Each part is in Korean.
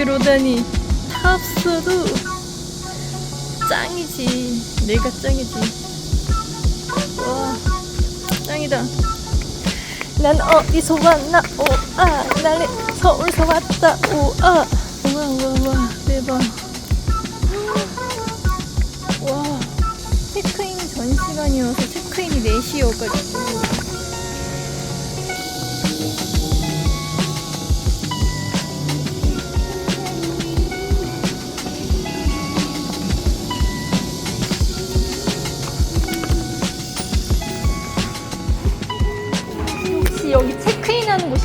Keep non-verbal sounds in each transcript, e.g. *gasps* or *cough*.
나 여기로 다니 다 없어도 짱이지. 내가 짱이지. 와 짱이다. 난 어디서 왔나 오아 나는 서울서 왔다. 오아. 우와 우와 우와. 대박. 와 체크인 전 시간이어서 체크인이 4시여가지고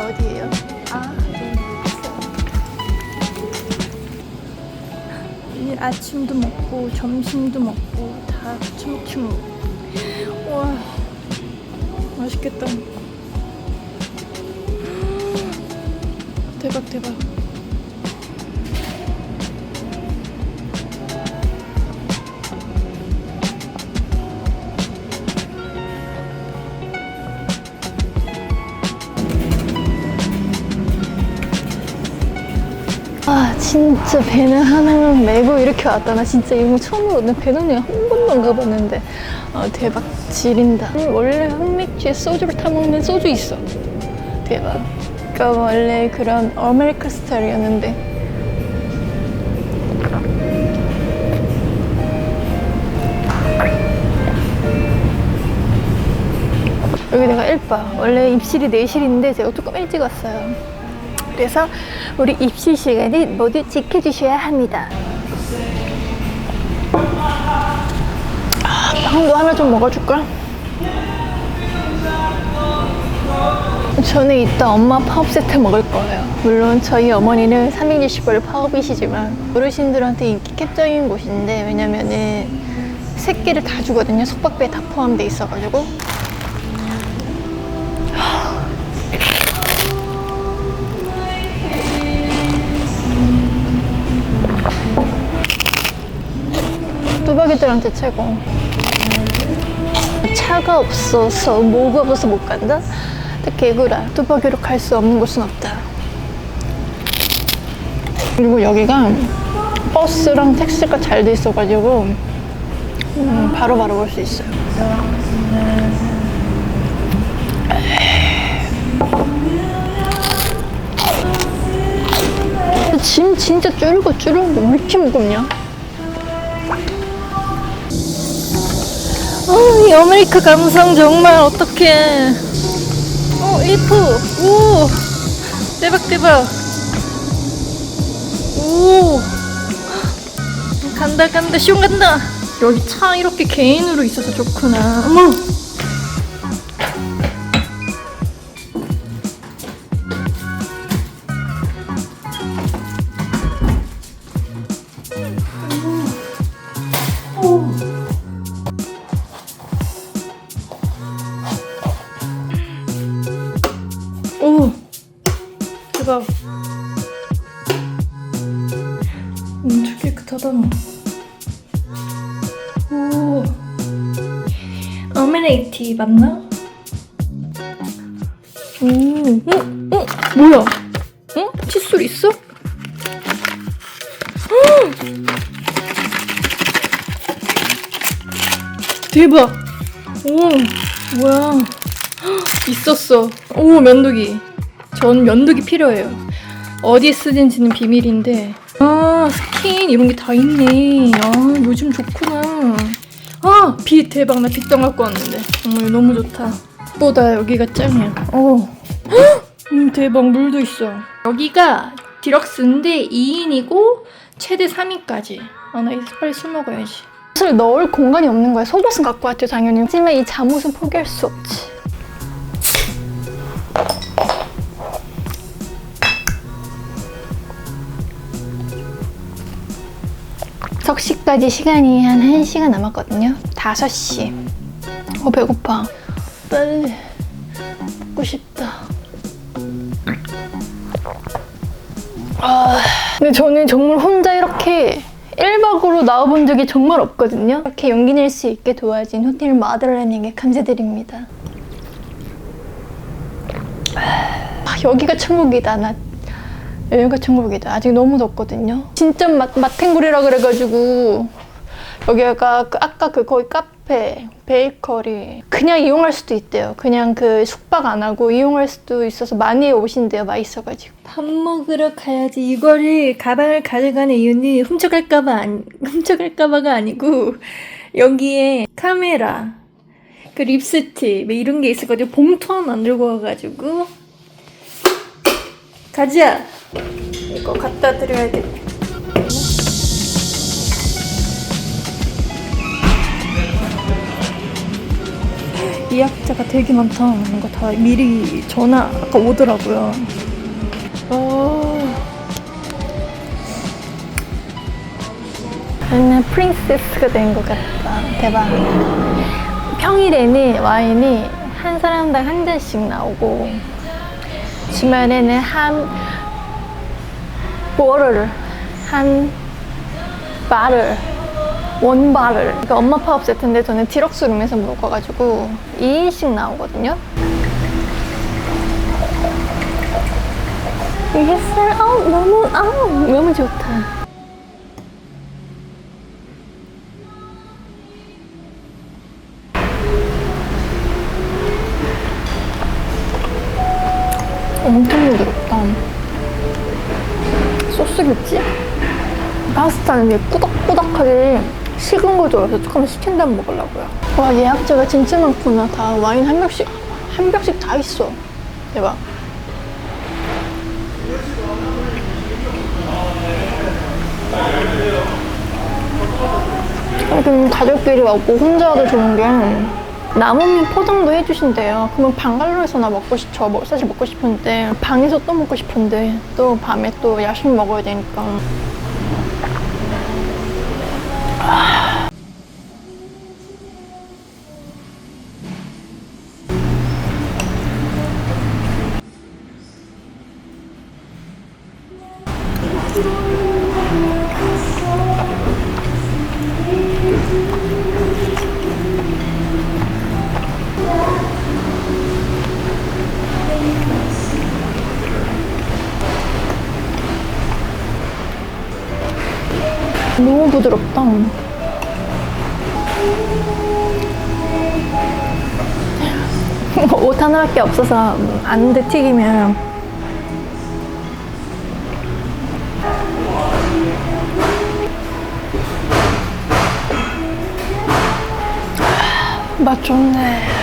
곳이 어디예요? 아, 네, 오늘 아침도 먹고 점심도 먹고 다 춤추. 와, 맛있겠다. 대박 대박. 진짜 배는 하나만 메고 이렇게 왔다. 나 진짜 이거 처음으로 나 배낭여행 한 번도 안 가봤는데. 아 대박. 지린다. 원래 흑맥주에 소주를 타먹는 소주 있어. 대박. 그러니까 원래 그런 아메리카 스타일이었는데. 여기 내가 1바 원래 입실이 4실인데 제가 조금 일찍 왔어요 그래서 우리 입실 시간을 모두 지켜주셔야 합니다. 아, 빵도 하나 좀 먹어줄까? 저는 이따 엄마 파업 세트 먹을 거예요. 물론 저희 어머니는 360월 파업이시지만 어르신들한테 인기 캡정인 곳인데 왜냐면은 새끼를 다 주거든요. 속박비에 다 포함돼 있어가지고 뚜벅이들한테 최고. 차가 없어서 뭐가 없어서 못 간다? 개구라 뚜벅이로 갈 수 없는 곳은 없다. 그리고 여기가 버스랑 택시가 잘 돼 있어가지고 음, 바로바로 올수 있어요. 짐 진짜 줄고 줄었는데 왜 이렇게 무겁냐? 어, 이 아메리카 감성 정말 어떡해. 어, 일프. 오. 대박, 대박. 오. 간다, 간다, 쇼 간다. 여기 차 이렇게 개인으로 있어서 좋구나. 어머. 맞나? 오, 어, 어, 뭐야? 어? 칫솔 있어? 헉! 대박! 오, 뭐야? 헉, 있었어. 오, 면도기. 전 면도기 필요해요. 어디에 쓰는지는 비밀인데. 아, 스킨 이런 게 다 있네. 아, 요즘 좋구나. 아, 빛 대박. 나 빛병 갖고 왔는데. 이거 너무 좋다. 보다 여기가 짱이야. 어. 헉! 음, 대박. 물도 있어. 여기가 디럭스인데 2인이고 최대 3인까지. 아, 나 이제 빨리 술 먹어야지. 술 넣을 공간이 없는 거야. 속옷은 갖고 왔죠, 당연히. 하지만 이 잠옷은 포기할 수 없지. 석시까지 시간이 한 1시간 남았거든요. 5시. 어, 배고파. 빨리 먹고 싶다. 아, 근데 저는 정말 혼자 이렇게 1박으로 나와본 적이 정말 없거든요. 이렇게 용기 낼 수 있게 도와준 호텔 마들렌에게 감사드립니다. 아, 여기가 천국이다. 나 여기가 천국이다. 아직 너무 덥거든요. 진짜 맛, 맛탱구리라 그래가지고 여기가 그 아까 그 거기 카페, 베이커리 그냥 이용할 수도 있대요. 그냥 그 숙박 안 하고 이용할 수도 있어서 많이 오신대요. 맛있어가지고. 밥 먹으러 가야지. 이거를 가방을 가져가는 이유는 훔쳐갈까봐 아니, 훔쳐갈까봐가 아니고 여기에 카메라, 그 립스틱 뭐 이런 게 있어가지고 봉투 하나 안 들고 와가지고 가자. 이거 갖다 드려야겠다. 예약자가 되게 많다. 뭔가 다 미리 전화가 오더라고요. 어... 맨날 프린세스가 된 것 같다. 대박. 평일에는 와인이 한 사람당 한 잔씩 나오고 주말에는 한 보를 한 바를 원 바를 그러니까 엄마 없을 텐데 저는 디럭스 룸에서 먹어가지고 2인씩 나오거든요. 이게 쌀 아우 너무 아우 너무 좋다 파스타는 이게 꾸덕꾸덕하게 식은 거 좋아해서 조금 다음 먹으려고요. 와 예약자가 진짜 많구나. 다 와인 한 병씩 한 병씩 다 있어. 대박. 그럼 가족끼리 먹고 혼자 와도 좋은 게 남으면 포장도 해주신대요. 그러면 방갈로에서나 먹고 싶죠. 뭐 사실 먹고 싶은데 방에서 또 먹고 싶은데 또 밤에 또 야식 먹어야 되니까. Ah! *sighs* *sighs* 옷 하나밖에 없어서 안돼 튀기면 맛 좋네.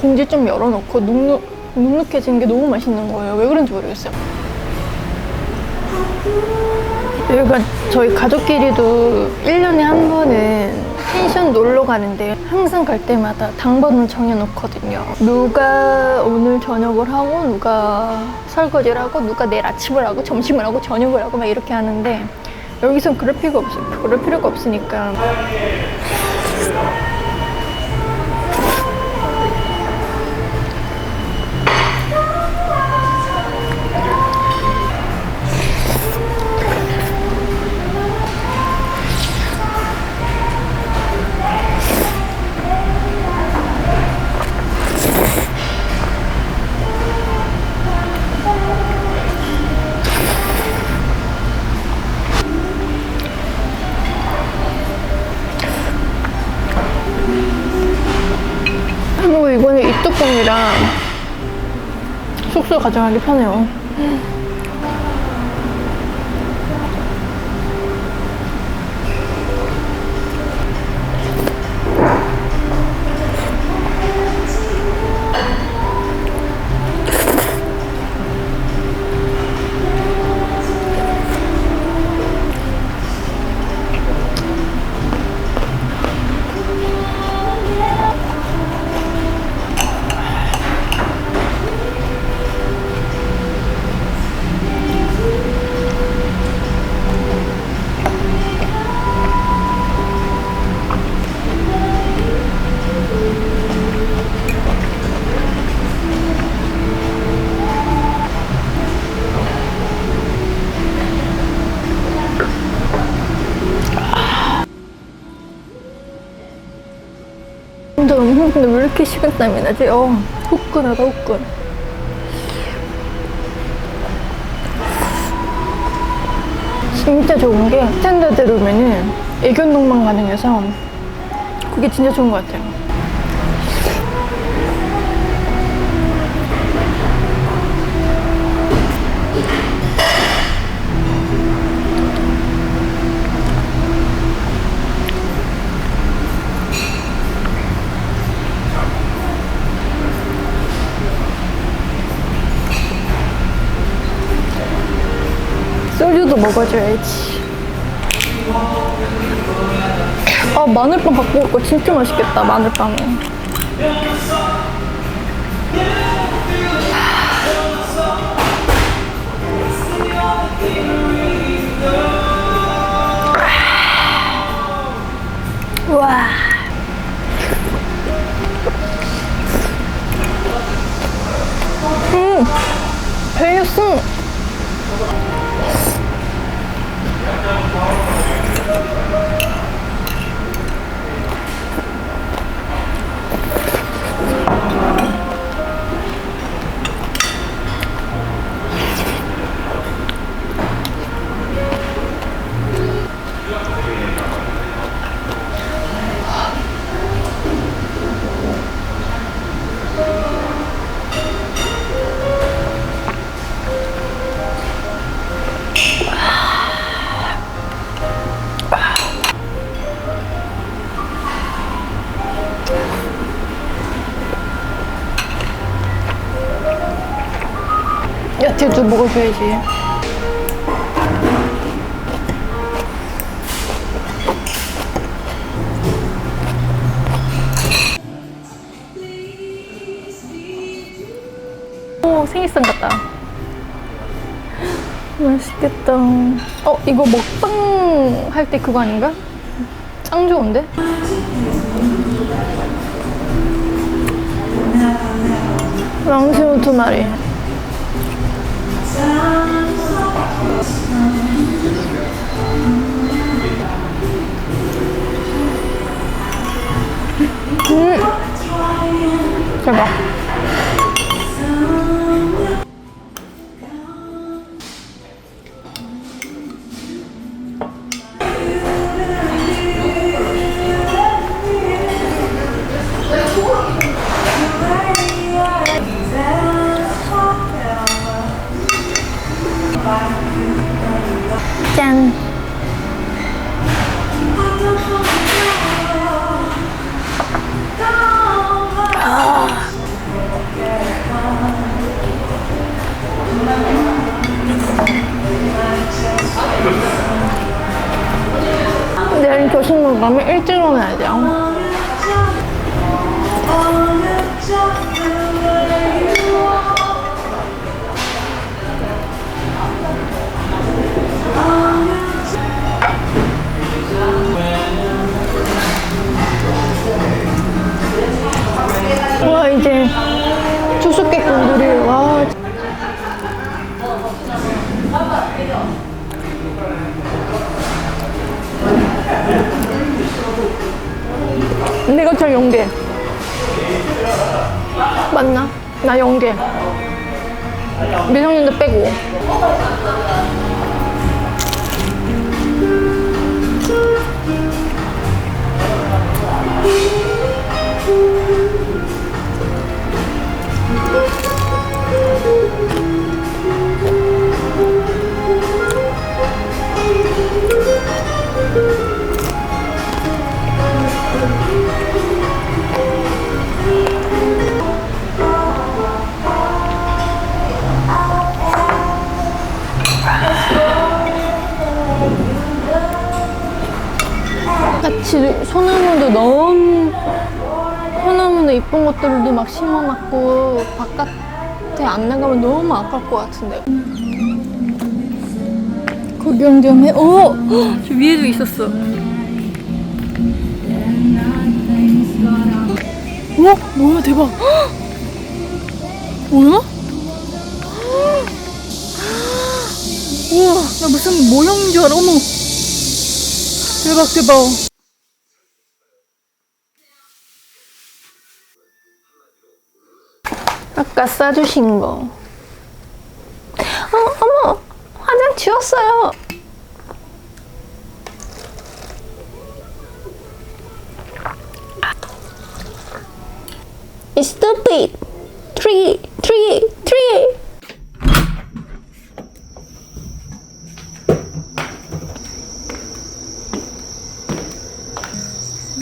봉지 좀 열어놓고 눅눅, 눅눅해진 게 너무 맛있는 거예요. 왜 그런지 모르겠어요. 여기가 저희 가족끼리도 1년에 한 번은 펜션 놀러 가는데 항상 갈 때마다 당번을 정해놓거든요. 누가 오늘 저녁을 하고 누가 설거지를 하고 누가 내일 아침을 하고 점심을 하고 저녁을 하고 막 이렇게 하는데 여기선 그럴 필요가 없어요. 그럴 필요가 없으니까 가져가기 편해요. 식은땀이 나지? 어, 후끈하다, 후끈. 진짜 좋은 게 스탠더드룸에는 애견동반 가능해서 그게 진짜 좋은 것 같아요. 소주도 먹어줘야지. 아, 마늘빵 갖고 올 거 진짜 맛있겠다, 마늘빵은. 와. 음, 배였어. 야채도 먹어줘야지. 오, 생일상 같다. 맛있겠다. 어, 이거 먹방 할 때 그거 아닌가? 짱 좋은데? 랑시오 두 마리. I'm sorry. 내일 교식 먹으면 일찍 일어나야 돼요. 와 이제 내가 저 연계 맞나? 나 연계 미성년자 빼고 같이 소나무도 너무 소나무는 이쁜 것들도 막 심어놨고 바깥에 안 나가면 너무 아까울 것 같은데 구경 좀 해. 오! 헉, *gasps* 저 위에도 있었어. 우와, 뭐야, 대박. 헉! 뭐야? 헉! 우와, 나 무슨 모형인 줄 알아. 어머. 대박, 대박. 아까 싸주신 거. 어, 어머! 화장 지웠어요! It's stupid! Three, three!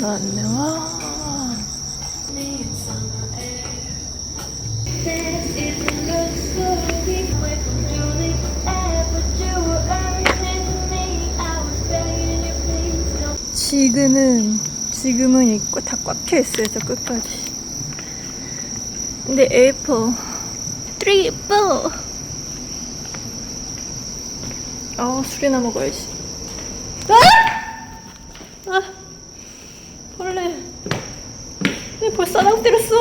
넌 나와. 지금은 지금은 있고 다 꽉 차 있어요 저 끝까지. 근데 A4 3, 4 아 술이나 먹어야지. 아! 아! 벌레. 내 벌써 랑 때렸어.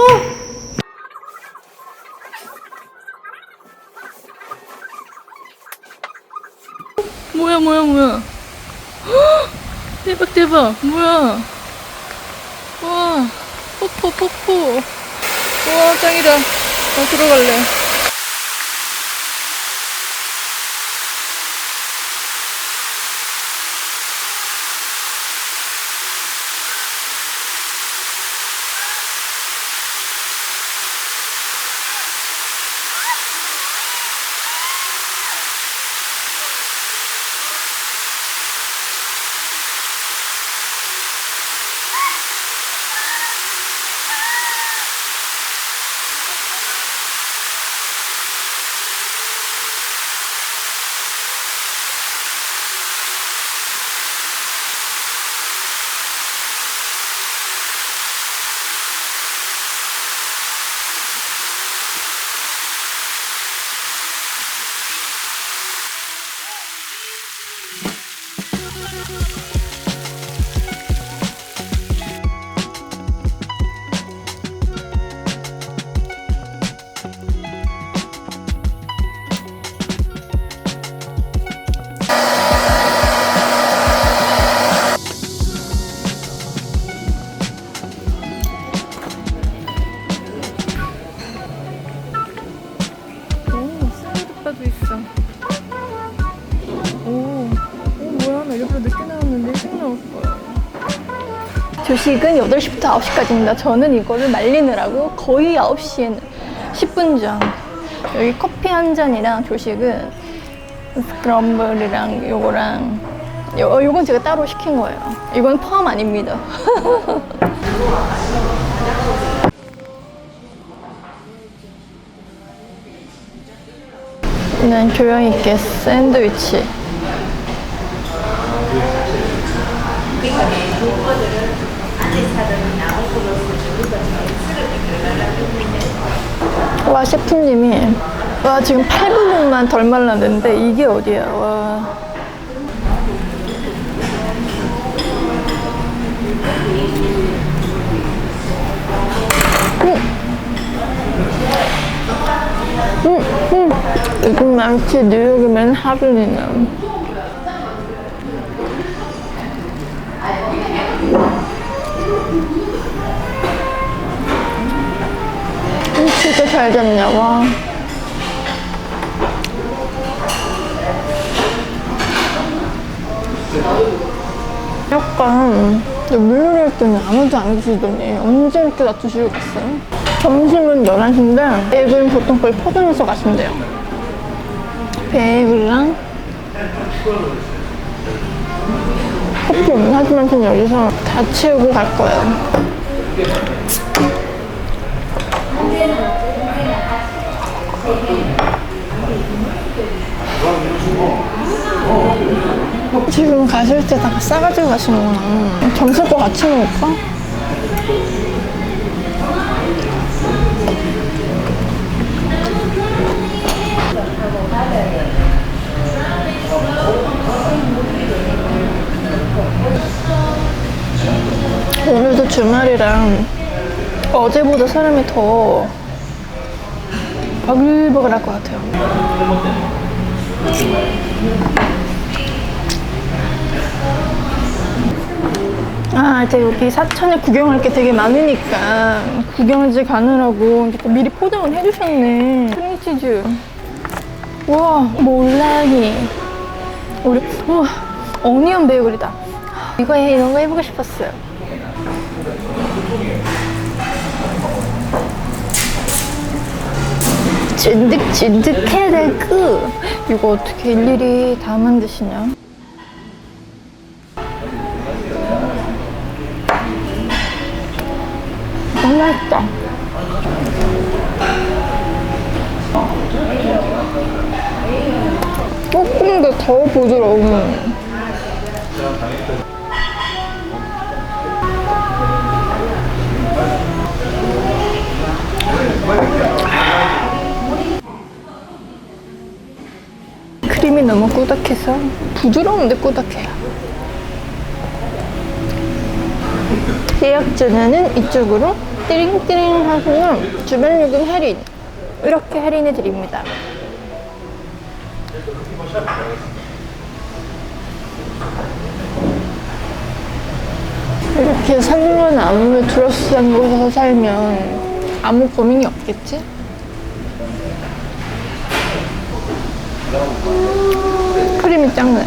뭐야 뭐야 뭐야. 대박. 뭐야? 와 폭포 폭포. 와 짱이다. 나 들어갈래 조식은 8시부터 9시까지입니다. 저는 이거를 말리느라고 거의 9시에는 10분 전. 여기 커피 한 잔이랑 조식은 스크럼블이랑 요거랑 요, 요건 제가 따로 시킨 거예요. 이건 포함 아닙니다. 난 교양 있게 샌드위치. 와 셰프님이. 와 지금 8분만 덜 말랐는데 이게 어디야? 와. 요즘 많지 뉴욕이면 하빈이나 진짜 잘 됐냐 와 약간 물놀이 할 때는 아무도 안 계시더니 언제 이렇게 놔두시고 갔어요? 점심은 11시인데 베이글은 보통 거의 포장해서 가신대요. 베이글이랑 커피 하지만 전 여기서 다 채우고 갈 거예요 지금 가실 때 다 싸가지고 가시는구나 점심 거 같이 먹을까? 오늘도 주말이랑 어제보다 사람이 더 버글버글할 것 같아요. 아, 제가 여기 사천에 구경할 게 되게 많으니까 구경지 가느라고 미리 포장을 해주셨네. 크림치즈. 와, 몰랑이. 우리, 우와, 어니언 베이글이다. 이거 해, 이런 거 해보고 싶었어요. 찐득찐득해달그 이거 어떻게 일일이 다 만드시냐? 너무 맛있다. 조금 더 더 부드러운. 너무 꾸덕해서 부드러운데 꾸덕해요. 예약 전에는 이쪽으로 띠링띠링 하시면 주변 요금 할인 이렇게 할인해 드립니다. 이렇게 산류나무를 둘러싼 곳에서 살면 아무 고민이 없겠지? 크림이 짱네.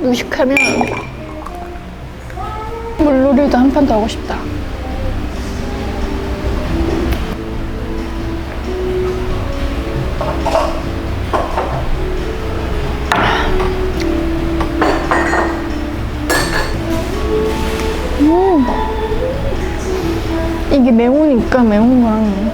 무식하면 물놀이도 한 판 더 하고 싶다. 매우니까 매운 거랑